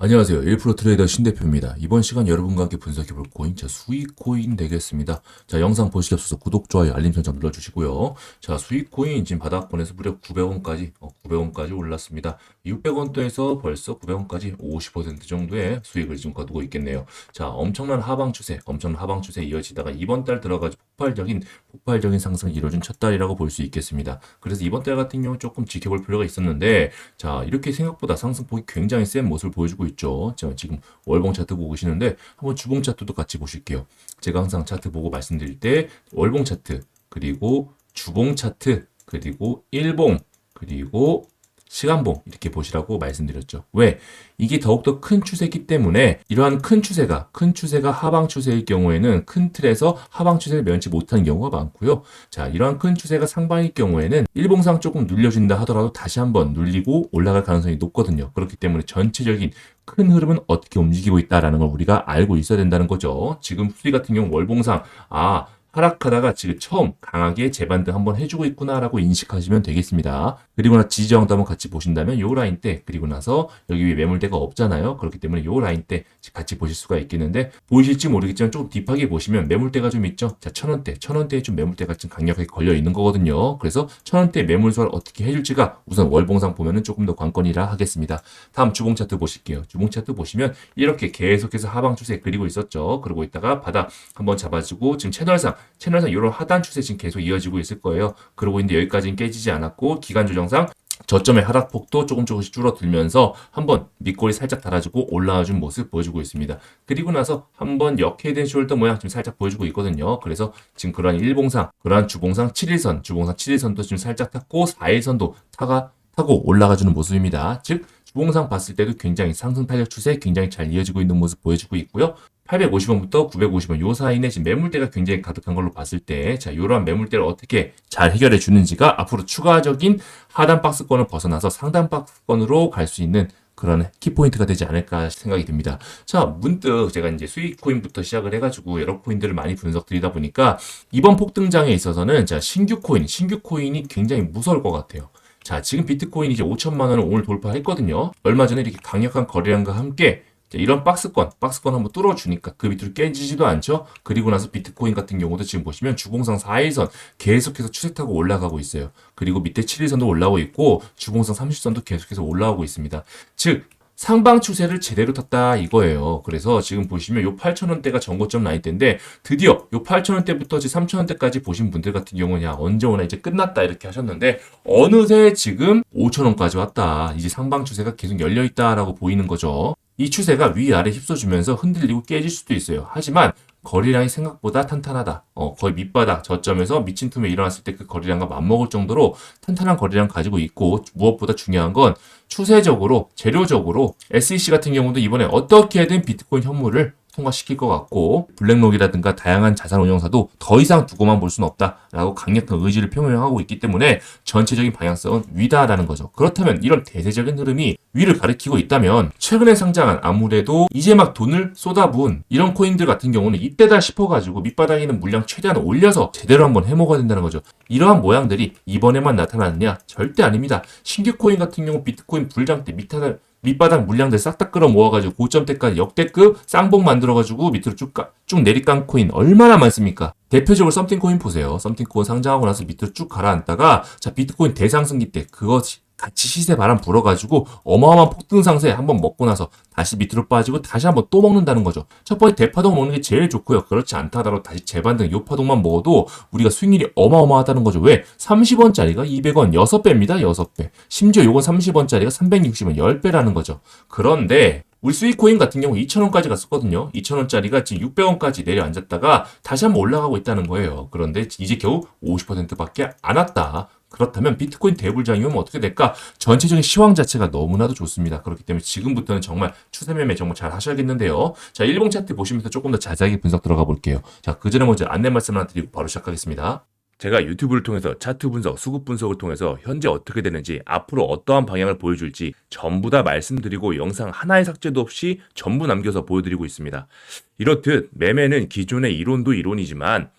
안녕하세요. 1프로 트레이더 신대표입니다. 이번 시간 여러분과 함께 분석해볼 코인, 자, 수익코인 되겠습니다. 자, 영상 보시기 앞서서 구독, 좋아요, 알림 설정 눌러주시고요. 자, 수익코인 지금 바닥권에서 무려 900원까지, 어, 900원까지 올랐습니다. 600원대에서 벌써 900원까지 50% 정도의 수익을 지금 거두고 있겠네요. 자, 엄청난 하방 추세, 엄청난 하방 추세 이어지다가 이번 달 들어가지고 폭발적인, 폭발적인 상승이 이뤄진 첫 달이라고 볼 수 있겠습니다. 그래서 이번 달 같은 경우 조금 지켜볼 필요가 있었는데, 자, 이렇게 생각보다 상승폭이 굉장히 센 모습을 보여주고 있죠. 자, 지금 월봉 차트 보고 계시는데, 한번 주봉 차트도 같이 보실게요. 제가 항상 차트 보고 말씀드릴 때, 월봉 차트, 그리고 주봉 차트, 그리고 일봉, 그리고 시간봉 이렇게 보시라고 말씀드렸죠. 왜? 이게 더욱더 큰 추세이기 때문에 이러한 큰 추세가 큰 추세가 하방 추세일 경우에는 큰 틀에서 하방 추세를 면치 못하는 경우가 많고요. 자, 이러한 큰 추세가 상방일 경우에는 일봉상 조금 눌려준다 하더라도 다시 한번 눌리고 올라갈 가능성이 높거든요. 그렇기 때문에 전체적인 큰 흐름은 어떻게 움직이고 있다라는 걸 우리가 알고 있어야 된다는 거죠. 지금 수리 같은 경우 월봉상 아 하락하다가 지금 처음 강하게 재반등 한번 해주고 있구나라고 인식하시면 되겠습니다. 그리고 나 지지저항도 한번 같이 보신다면 요 라인 때 그리고 나서 여기 위에 매물대가 없잖아요. 그렇기 때문에 요 라인 때 같이 보실 수가 있겠는데 보이실지 모르겠지만 조금 딥하게 보시면 매물대가 좀 있죠. 자 천 원대 천 원대에 좀 매물대가 좀 강력하게 걸려 있는 거거든요. 그래서 천 원대 매물 소화를 어떻게 해줄지가 우선 월봉상 보면은 조금 더 관건이라 하겠습니다. 다음 주봉 차트 보실게요. 주봉 차트 보시면 이렇게 계속해서 하방 추세 그리고 있었죠. 그러고 있다가 바닥 한번 잡아주고 지금 채널상 채널상 이런 하단 추세 지금 계속 이어지고 있을 거예요. 그러고 있는데 여기까지는 깨지지 않았고 기간 조정상 저점의 하락폭도 조금 조금씩 줄어들면서 한번 밑골이 살짝 달아주고 올라와준 모습 보여주고 있습니다. 그리고 나서 한번 역헤드앤 숄더 모양 지금 살짝 보여주고 있거든요. 그래서 지금 그러한 일봉상, 그러한 주봉상 7일선, 주봉상 7일선도 지금 살짝 탔고 4일선도 타가 타고 올라가주는 모습입니다. 즉 주봉상 봤을 때도 굉장히 상승 탄력 추세 굉장히 잘 이어지고 있는 모습 보여주고 있고요. 850원부터 950원 요 사이에 지금 매물대가 굉장히 가득한 걸로 봤을 때, 자, 이러한 매물대를 어떻게 잘 해결해 주는지가 앞으로 추가적인 하단 박스권을 벗어나서 상단 박스권으로 갈 수 있는 그런 키포인트가 되지 않을까 생각이 듭니다. 자, 문득 제가 이제 수익 코인부터 시작을 해가지고 여러 코인들을 많이 분석드리다 보니까 이번 폭등장에 있어서는 자, 신규 코인, 신규 코인이 굉장히 무서울 것 같아요. 자, 지금 비트코인이 이제 5천만 원을 오늘 돌파했거든요. 얼마 전에 이렇게 강력한 거래량과 함께 자, 이런 박스권, 박스권 한번 뚫어주니까 그 밑으로 깨지지도 않죠? 그리고 나서 비트코인 같은 경우도 지금 보시면 주봉상 4일선 계속해서 추세 타고 올라가고 있어요. 그리고 밑에 7일선도 올라오고 있고 주봉상 30선도 계속해서 올라오고 있습니다. 즉, 상방 추세를 제대로 탔다 이거예요. 그래서 지금 보시면 요 8,000원대가 전고점 라인대인데 드디어 요 8,000원대부터 지금 3,000원대까지 보신 분들 같은 경우는 야 언제 오나 이제 끝났다 이렇게 하셨는데 어느새 지금 5,000원까지 왔다. 이제 상방 추세가 계속 열려 있다라고 보이는 거죠. 이 추세가 위아래 휩써주면서 흔들리고 깨질 수도 있어요. 하지만 거리량이 생각보다 탄탄하다. 어, 거의 밑바닥 저점에서 미친 틈에 일어났을 때 그 거리량과 맞먹을 정도로 탄탄한 거리량 가지고 있고 무엇보다 중요한 건 추세적으로 재료적으로 SEC 같은 경우도 이번에 어떻게든 비트코인 현물을 통과시킬 것 같고 블랙록이라든가 다양한 자산 운용사도 더 이상 두고만 볼 수는 없다라고 강력한 의지를 표명하고 있기 때문에 전체적인 방향성은 위다라는 거죠. 그렇다면 이런 대세적인 흐름이 위를 가리키고 있다면 최근에 상장한 아무래도 이제 막 돈을 쏟아부은 이런 코인들 같은 경우는 이때다 싶어가지고 밑바닥에 있는 물량 최대한 올려서 제대로 한번 해먹어야 된다는 거죠. 이러한 모양들이 이번에만 나타나느냐? 절대 아닙니다. 신규 코인 같은 경우 비트코인 불장 때 밑바닥 밑바닥 물량들 싹 다 끌어 모아가지고 고점대까지 역대급 쌍봉 만들어가지고 밑으로 쭉, 가, 쭉 내리깐 코인 얼마나 많습니까? 대표적으로 썸띵 코인 보세요. 썸띵 코인 상장하고 나서 밑으로 쭉 가라앉다가 자 비트코인 대상승기 때 그거 같이 시세 바람 불어가지고 어마어마한 폭등 상세 한번 먹고 나서 다시 밑으로 빠지고 다시 한번 또 먹는다는 거죠. 첫 번째 대파동 먹는 게 제일 좋고요. 그렇지 않다 하더라도 다시 재반등 요파동만 먹어도 우리가 수익률이 어마어마하다는 거죠. 왜? 30원짜리가 200원 6배입니다. 6배. 심지어 요건 30원짜리가 360원 10배라는 거죠. 그런데 우리 스위코인 같은 경우 2,000원까지 갔었거든요. 2,000원짜리가 지금 600원까지 내려앉았다가 다시 한번 올라가고 있다는 거예요. 그런데 이제 겨우 50%밖에 안 왔다. 그렇다면 비트코인 대불장이 오면 어떻게 될까? 전체적인 시황 자체가 너무나도 좋습니다. 그렇기 때문에 지금부터는 정말 추세 매매 정말 잘 하셔야겠는데요. 자, 일봉 차트 보시면서 조금 더 자세하게 분석 들어가 볼게요. 자, 그 전에 먼저 안내 말씀 하나 드리고 바로 시작하겠습니다. 제가 유튜브를 통해서 차트 분석, 수급 분석을 통해서 현재 어떻게 되는지, 앞으로 어떠한 방향을 보여줄지 전부 다 말씀드리고 영상 하나의 삭제도 없이 전부 남겨서 보여드리고 있습니다. 이렇듯 매매는 기존의 이론도 이론이지만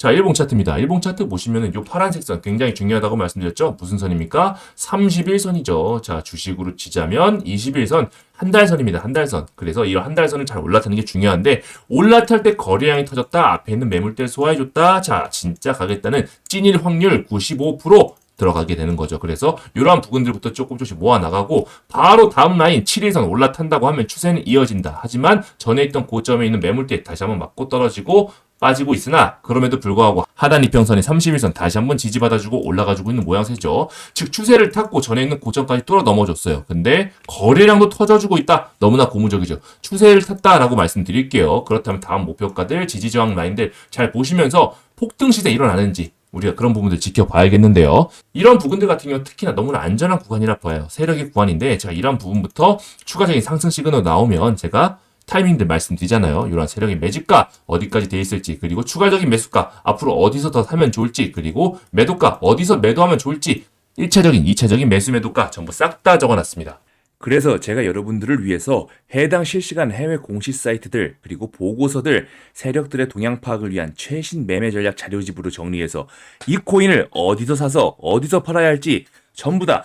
자, 일봉 차트입니다. 일봉 차트 보시면은 요 파란색 선 굉장히 중요하다고 말씀드렸죠? 무슨 선입니까? 31선이죠. 자, 주식으로 치자면 21선 한 달선입니다. 한 달선. 그래서 이한 달선을 잘 올라타는 게 중요한데 올라탈 때 거래량이 터졌다. 앞에 있는 매물대 소화해 줬다. 자, 진짜 가겠다는 찐일 확률 95% 들어가게 되는 거죠. 그래서 이러한 부분들부터 조금 조금씩 모아 나가고 바로 다음 라인 7일선 올라탄다고 하면 추세는 이어진다. 하지만 전에 있던 고점에 있는 매물대 다시 한번 맞고 떨어지고 빠지고 있으나 그럼에도 불구하고 하단 이평선의 31선 다시 한번 지지받아주고 올라가지고 있는 모양새죠. 즉 추세를 탔고 전에 있는 고점까지 뚫어 넘어졌어요. 근데 거래량도 터져주고 있다. 너무나 고무적이죠. 추세를 탔다라고 말씀드릴게요. 그렇다면 다음 목표가들 지지 저항 라인들 잘 보시면서 폭등 시세 일어나는지 우리가 그런 부분들 지켜봐야겠는데요. 이런 부분들 같은 경우 특히나 너무나 안전한 구간이라 봐요. 세력의 구간인데 제가 이런 부분부터 추가적인 상승 시그널 나오면 제가 타이밍들 말씀드리잖아요. 이런 세력의 매집가 어디까지 돼 있을지 그리고 추가적인 매수가 앞으로 어디서 더 사면 좋을지 그리고 매도가 어디서 매도하면 좋을지 1차적인 2차적인 매수 매도가 전부 싹 다 적어놨습니다. 그래서 제가 여러분들을 위해서 해당 실시간 해외 공시 사이트들 그리고 보고서들 세력들의 동향 파악을 위한 최신 매매 전략 자료집으로 정리해서 이 코인을 어디서 사서 어디서 팔아야 할지 전부 다